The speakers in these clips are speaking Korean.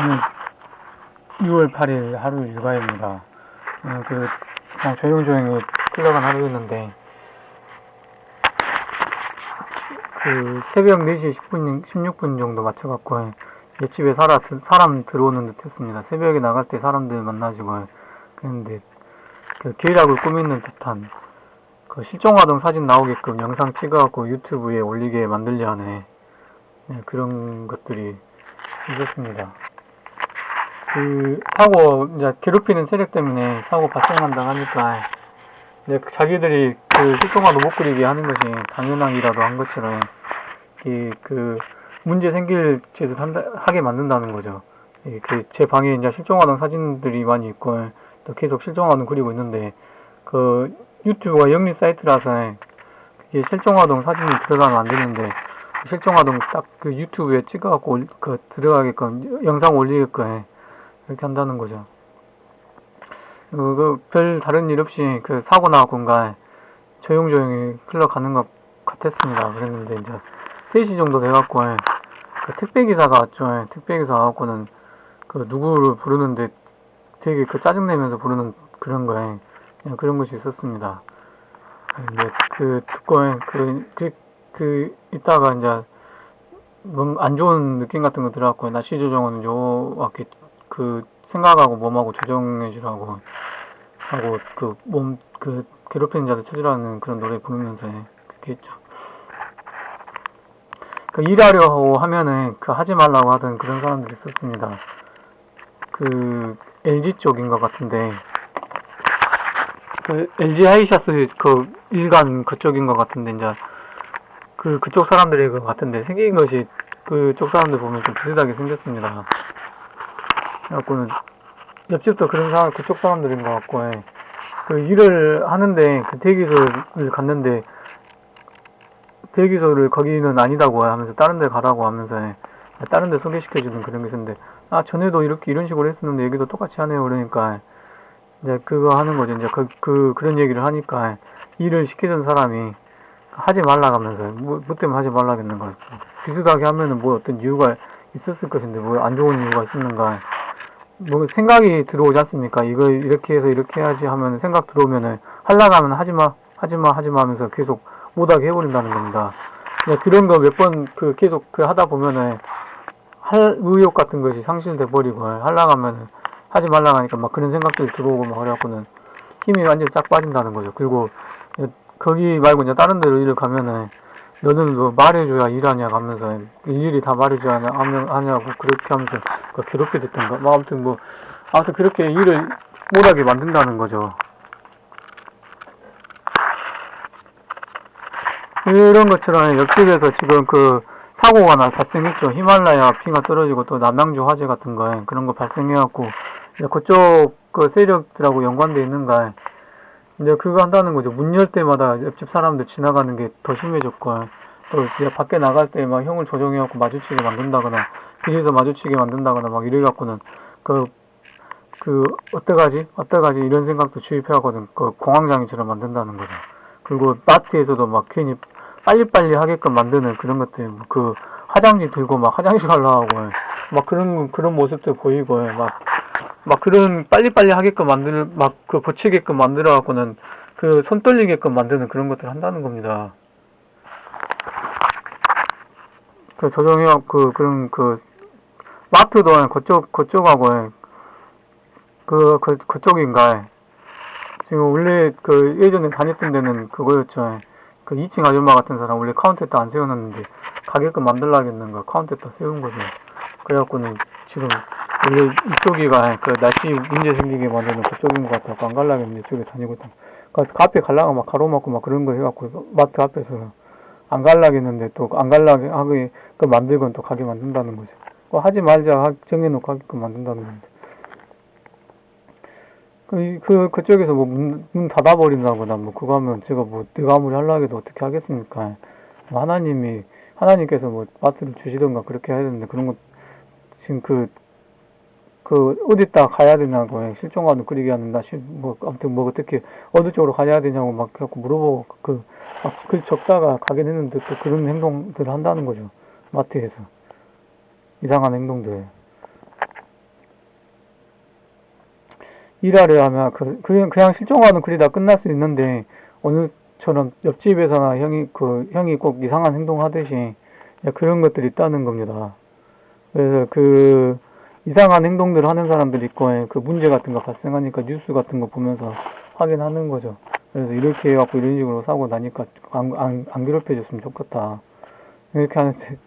오늘 6월 8일 하루 일과입니다. 음, 그, 그냥 조용조용히 흘러간 하루였는데, 그, 새벽 4시 10분, 16분 정도 맞춰갖고, 옆집에 살아, 사람 들어오는 듯 했습니다. 새벽에 나갈 때 사람들 만나지고, 그랬는데, 그, 계략을 꾸미는 듯한, 그, 실종아동 사진 나오게끔 영상 찍어갖고 유튜브에 올리게 만들려 하네. 네, 그런 것들이 있었습니다. 그 사고 이제 괴롭히는 세력 때문에 사고 발생한다 하니까 이제 그 자기들이 그 실종아도 못 그리게 하는 것이 당연한 일이라도 한 것처럼 이 그 문제 생길 짓을 하게 만든다는 거죠. 그제 방에 이제 실종아동 사진들이 많이 있고 또 계속 실종아동 그리고 있는데 그 유튜브가 영리 사이트라서 이게 실종아동 사진이 들어가면 안 되는데 실종아동 딱그 유튜브에 찍어갖고 올- 그 들어가게끔 영상 올리게끔 이렇게 한다는 거죠. 그, 그, 별 다른 일 없이 그 사고 나고인가 조용조용히 흘러가는 것 같았습니다. 그랬는데 이제 3시 정도 돼갖고 그 택배기사가 왔죠. 택배기사 와갖고는 그 누구를 부르는데 되게 그 짜증내면서 부르는 그런 거에 그냥 그런 것이 있었습니다. 이제 그 듣고 그, 그, 그, 이따가 이제 뭔안 좋은 느낌 같은 거 들어갖고 날씨 조정은 요 이렇게 그 생각하고 몸하고 조정해 주라고 하고 그 몸 그 괴롭히는 자를 찾으라는 그런 노래 부르면서 그렇게 했죠. 그 일하려고 하면은 그 하지 말라고 하던 그런 사람들이 있었습니다. 그 LG 쪽인 것 같은데 그 LG 하이샤스 그 일간 그쪽인 것 같은데 이제 그 그쪽 사람들인 것 같은데 생긴 것이 그쪽 사람들 보면 좀 비슷하게 생겼습니다. 그래갖고는 옆집도 그런 사람 그쪽 사람들인 것 같고 예. 그 일을 하는데 그 대기소를 갔는데 대기소를 거기는 아니다고 하면서 다른 데 가라고 하면서 예. 다른 데 소개시켜주는 그런 게 있었는데 아 전에도 이렇게 이런 식으로 했었는데 여기도 똑같이 하네요. 그러니까 이제 그거 하는 거죠. 이제 그, 그 그런 얘기를 하니까 일을 시키던 사람이 하지 말라 하면서 뭐, 뭐 때문에 하지 말라겠는 거예요 비슷하게 하면은 뭐 어떤 이유가 있었을 것인데 뭐 안 좋은 이유가 있었는가 뭐 생각이 들어오지 않습니까? 이거 이렇게 해서 이렇게 해야지 하면 생각 들어오면은 하려고 하면 하지마 하지마 하지마 하면서 계속 못하게 해버린다는 겁니다. 네, 그런 거 몇 번 그 계속 그 하다 보면은 할 의욕 같은 것이 상실돼 버리고 하려고 하면은 하지 말라고 하니까 막 그런 생각들이 들어오고 막 그래갖고는 힘이 완전히 싹 빠진다는 거죠. 그리고 거기 말고 이제 다른 데로 일을 가면은 너는 뭐 말해줘야 일하냐 하면서 일일이 다 말해줘야 하냐, 하냐고 그렇게 하면서 그 괴롭게 됐던가 뭐 아무튼 뭐 아무튼 그렇게 일을 못하게 만든다는 거죠. 이런 것처럼 옆집에서 지금 그 사고가 나 발생했죠. 히말라야 피가 떨어지고 또 남양주 화재 같은 거 그런 거 발생해갖고 이제 그쪽 그 세력들하고 연관돼 있는가 이제 그거 한다는 거죠. 문 열 때마다 옆집 사람들 지나가는 게 더 심해졌고, 또 이제 밖에 나갈 때 막 형을 조정해갖고 마주치게 만든다거나, 길에서 마주치게 만든다거나 막 이래갖고는, 그, 그, 어떡하지? 어떡하지? 이런 생각도 주입해갖고는 그 공황장애처럼 만든다는 거죠. 그리고 마트에서도 막 괜히 빨리빨리 하게끔 만드는 그런 것들, 뭐그 화장지 들고 막 화장실 가려고 막 그런, 그런 모습들 보이고, 막, 막 그런 빨리빨리 하게끔 만들 막 그 고치게끔 만들어 갖고는 그 손 떨리게끔 만드는 그런 것들을 한다는 겁니다. 그 조정혁 그 그런 그 마트도 그쪽 그쪽하고 그, 그 그쪽인가 지금 원래 그 예전에 다녔던 데는 그거였죠. 그 2층 아줌마 같은 사람 원래 카운터에다 안 세워놨는데 가게끔 만들라겠는가 카운터에다 세운 거죠. 그래갖고는 지금 원래 이쪽이가 그 날씨 문제 생기게 만드는 그쪽인 것 같아서 안 갈라겠는데 이쪽에 다니고 있다. 그 앞에 갈라가 막 가로막고 막 그런 거 해갖고 마트 앞에서 안 갈라겠는데 또 안 갈라게 하게 그 만들건 또 가게 만든다는 거죠. 그 하지 말자 하- 정해놓고 하게끔 만든다는 겁니다. 그, 그, 그쪽에서 뭐 문, 문 닫아버린다거나 뭐 그거 하면 제가 뭐 내가 아무리 하려고 해도 어떻게 하겠습니까? 뭐 하나님이, 하나님께서 뭐 마트를 주시던가 그렇게 해야 되는데 그런 거 지금 그, 그, 어디다 가야 되냐고, 해. 실종가도 그리게 하는다, 실, 뭐, 아무튼 뭐 어떻게, 어느 쪽으로 가야 되냐고 막 자꾸 물어보고, 그, 막, 그 적다가 가긴 했는데 또 그런 행동들을 한다는 거죠. 마트에서. 이상한 행동들. 일하려 하면 그, 그냥, 그냥 실종하는 글이 다 끝날 수 있는데 어느처럼 옆집에서나 형이 그 형이 꼭 이상한 행동 하듯이 그런 것들이 있다는 겁니다. 그래서 그 이상한 행동들 하는 사람들 있고 예, 그 문제 같은 거 발생하니까 뉴스 같은 거 보면서 확인하는 거죠. 그래서 이렇게 해갖고 이런 식으로 사고 나니까 안, 안, 안 괴롭혀줬으면 좋겠다. 이렇게 하는데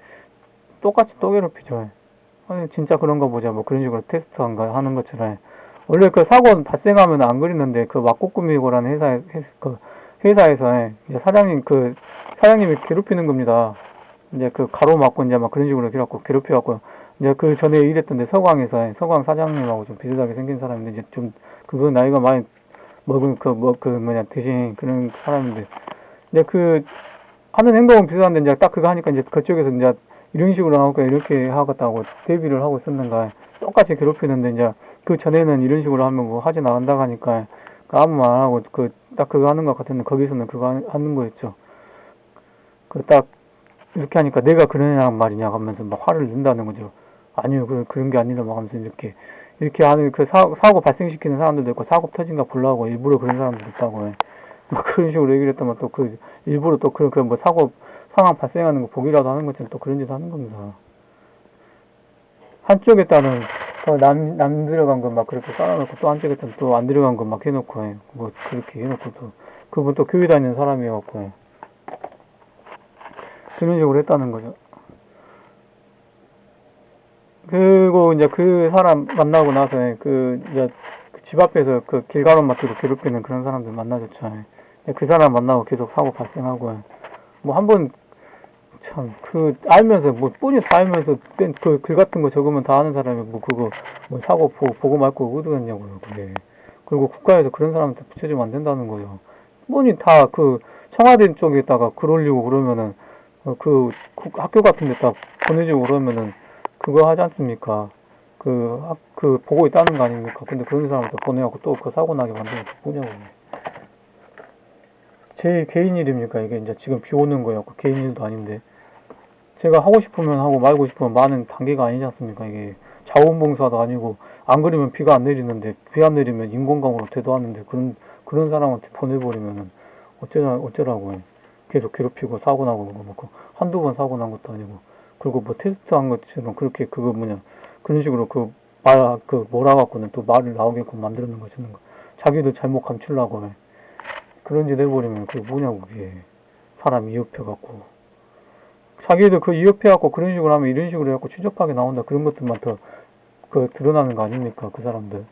똑같이 또 괴롭히죠. 아니 진짜 그런가 보자 뭐 그런 식으로 테스트 한가 하는 것처럼 원래 그 사고 발생하면 안 그리는데 그 막고꾸미고라는 회사에 회- 그 회사에서 이제 사장님 그 사장님이 괴롭히는 겁니다. 이제 그 가로 막고 이제 막 그런 식으로 해갖고 괴롭혀갖고 이제 그 전에 일했던 데 서광에서 서광 사장님하고 좀 비슷하게 생긴 사람인데 이제 좀 그거 나이가 많이 먹은 그 뭐 그 뭐냐 대신 그런 사람인데 이제 그 하는 행동은 비슷한데 이제 딱 그거 하니까 이제 그쪽에서 이제 이런 식으로 하고 이렇게 하겠다고 대비를 하고 있었는가 똑같이 괴롭히는데 이제 그 전에는 이런 식으로 하면 뭐 하지 나간다고 하니까 그 아무 말 안 하고 그 딱 그거 하는 것 같았는데 거기서는 그거 하- 하는 거였죠. 그 딱 이렇게 하니까 내가 그러냐 말이냐 하면서 막 화를 낸다는 거죠. 아니요 그 그런 게 아니라 막 하면서 이렇게 이렇게 하는 그 사, 사고 발생시키는 사람들도 있고 사고 터진가 보려고 일부러 그런 사람들도 있다고 해. 막 그런 식으로 얘기를 했더만 또 그 일부러 또 그런 그뭐 사고 상황 발생하는 거 보기라도 하는 것처럼 또 그런 짓 하는 겁니다. 한쪽에 따른 더남 남 들어간 거막 그렇게 쌓아놓고 또 한쪽에 따른 또 안 들어간 거막 해놓고 해. 뭐 그렇게 해놓고 또 그분 또 교회 다니는 사람이었고 해. 그런 식으로 했다는 거죠. 그리고 이제 그 사람 만나고 나서 그 이제 그집 앞에서 그 길가로막기로 괴롭히는 그런 사람들 만나줬죠. 예. 그 사람 만나고 계속 사고 발생하고 뭐 한 번 참 그 알면서 뭐 뻔히 다 알면서 그 글 같은 거 적으면 다 아는 사람이 뭐 그거 뭐 사고 보고, 보고 말고 어디갔냐고요 그게 그리고 국가에서 그런 사람한테 붙여주면 안 된다는 거죠. 뻔히 다 그 청와대 쪽에다가 글 올리고 그러면은 어, 그 국- 학교 같은 데다 보내주고 그러면은 그거 하지 않습니까? 그, 학- 그, 보고 있다는 거 아닙니까? 근데 그런 사람한테 보내갖고 또 그 사고 나게 만드는 게 뭐냐고. 제 개인 일입니까? 이게 이제 지금 비 오는 거였고, 개인 일도 아닌데. 제가 하고 싶으면 하고 말고 싶으면 많은 단계가 아니지 않습니까? 이게 자원봉사도 아니고, 안 그러면 비가 안 내리는데, 비 안 내리면 인공강으로 대도하는데, 그런, 그런 사람한테 보내버리면은, 어쩌라, 어쩌라고 해. 계속 괴롭히고 사고 나고 그거 뭐, 그 한두 번 사고 난 것도 아니고. 그리고 뭐 테스트 한 것처럼 그렇게 그거 뭐냐, 그런 식으로 그, 말, 그, 몰아갖고는 또 말을 나오게끔 만들어 놓은 것이는 거. 자기도 잘못 감추려고 해. 그런 짓 해버리면 그게 뭐냐고, 그게. 사람 위협해갖고. 자기도 그 위협해갖고 그런 식으로 하면 이런 식으로 해갖고 추적하게 나온다. 그런 것들만 더, 그, 드러나는 거 아닙니까? 그 사람들.